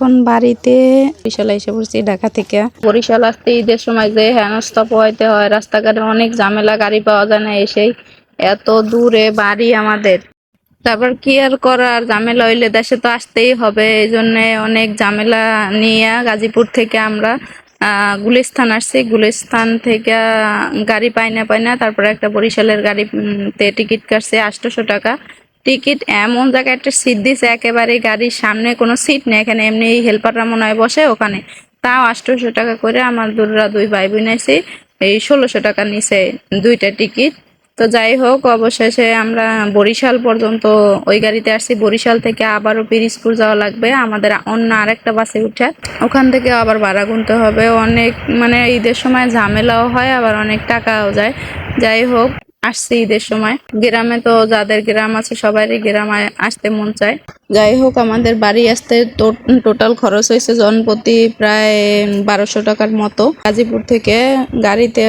এখন বাড়িতে বরিশাল এসে পড়ছি ঢাকা থেকে। বরিশাল আসতে ঈদের সময় যে হেনস্থা পোহাইতে হয় রাস্তাঘাটে অনেক ঝামেলা গাড়ি পাওয়া যায় না এসেই। এত দূরে বাড়ি আমাদের। তারপর কি আর করার ঝামেলা হইলে দেশে তো আসতেই হবে। এই জন্য অনেক ঝামেলা নিয়ে গাজীপুর থেকে আমরা আহ, গুলিস্তান আসছি। গুলিস্তান থেকে গাড়ি পাই না পাই না। তারপরে একটা বরিশালের গাড়ি উম, তে টিকিট কাটছে আটশোশো টাকা। টিকিট এমন জায়গায় একটা সিট দিছে, একেবারে গাড়ির সামনে কোনো সিট নেই। এখানে এমনি হেল্পাররা মনে হয় বসে ওখানে। তাও আটশোশো টাকা করে আমার দুরা দুই ভাই বোন আছি এই ষোলোশো টাকা নিছে দুইটা টিকিট। তো যাই হোক, অবশেষে আমরা বরিশাল পর্যন্ত ওই গাড়িতে আসছি। বরিশাল থেকে আবারও পিরিজপুর যাওয়া লাগবে। আমাদের অন্য আরেকটা বাসে উঠে ওখান থেকে আবার ভাড়া গুনতে হবে। অনেক মানে ঈদের সময় ঝামেলাও হয়, আবার অনেক টাকাও যায়। যাই হোক। আসছি ঈদের সময়। গ্রামে তো যাদের গ্রাম আছে, সবারই গ্রামে আসতে মন চায়। যাই হোক, আমাদের বাড়ি আসতে টোটাল খরচ হয়েছে জনপ্রতি প্রায় বারোশো টাকার মতো। গাজীপুর থেকে গাড়িতে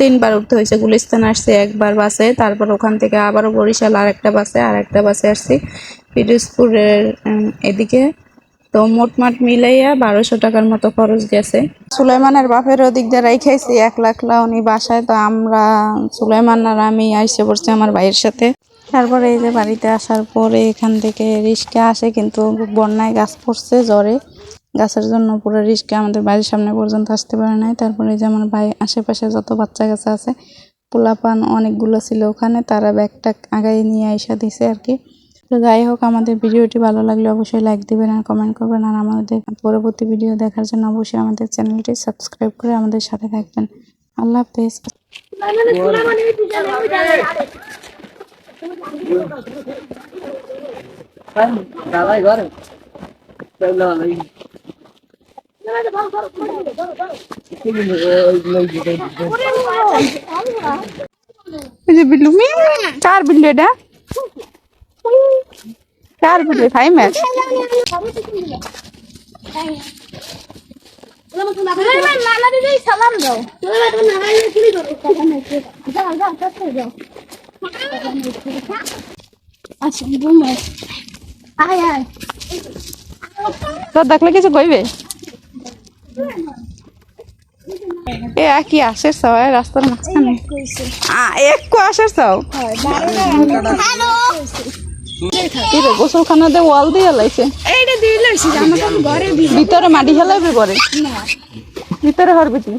তিনবার উঠতে হয়েছে, গুলিস্তান আসছে একবার বাসে, তারপর ওখান থেকে আবারও বরিশাল আর একটা বাসে আর একটা বাসে আসছি। পিরোজপুরের এদিকে। তো মোটমাট মিলাইয়া বারোশো টাকার মতো খরচ গেছে। সুলাইমানের বাপের ওদিক দিয়ে রেখেছি এক লাখ উনি বাসায়, তো আমরা সুলাইমান আর আমি আইসে পড়ছি আমার ভাইয়ের সাথে। তারপরে এই যে বাড়িতে আসার পরে এখান থেকে রিস্কা আসে, কিন্তু বন্যায় গাছ পড়ছে জ্বরে। গাছের জন্য পুরো রিস্কা আমাদের বাড়ির সামনে পর্যন্ত আসতে পারে নাই। তারপরে এই যে আমার ভাই আশেপাশে যত বাচ্চা কাছে আছে, পোলাপান অনেকগুলো ছিল ওখানে, তারা ব্যাগটা আগাই নিয়ে আইসা দিছে আর কি। তো যাই হোক, আমাদের ভিডিওটি ভালো লাগলে অবশ্যই লাইক দিবেন আর কমেন্ট করবেন। আর আমাদের পরবর্তী ভিডিও দেখার জন্য অবশ্যই আমাদের চ্যানেলটি সাবস্ক্রাইব করে আমাদের সাথে থাকবেন। আল্লাহ হাফেজ। কার বিল্লু এটা? কার বিল্লু খাই ম্যাচ সালাম দাও আচ্ছা আয় আয় তোর দেখলে কিছু কইবে? এ কি আসের সব রাস্তার মাঝখানে? আ একটু আসের সব। হ্যালো। কি রে গোসলখানাতে ওয়াল দিয়ে লাইছে। এইটা দিয়ে লাইছে আমার তো ঘরে ভিতরে মাটি খেলাইবে ঘরে? ভিতরে হরবি তুই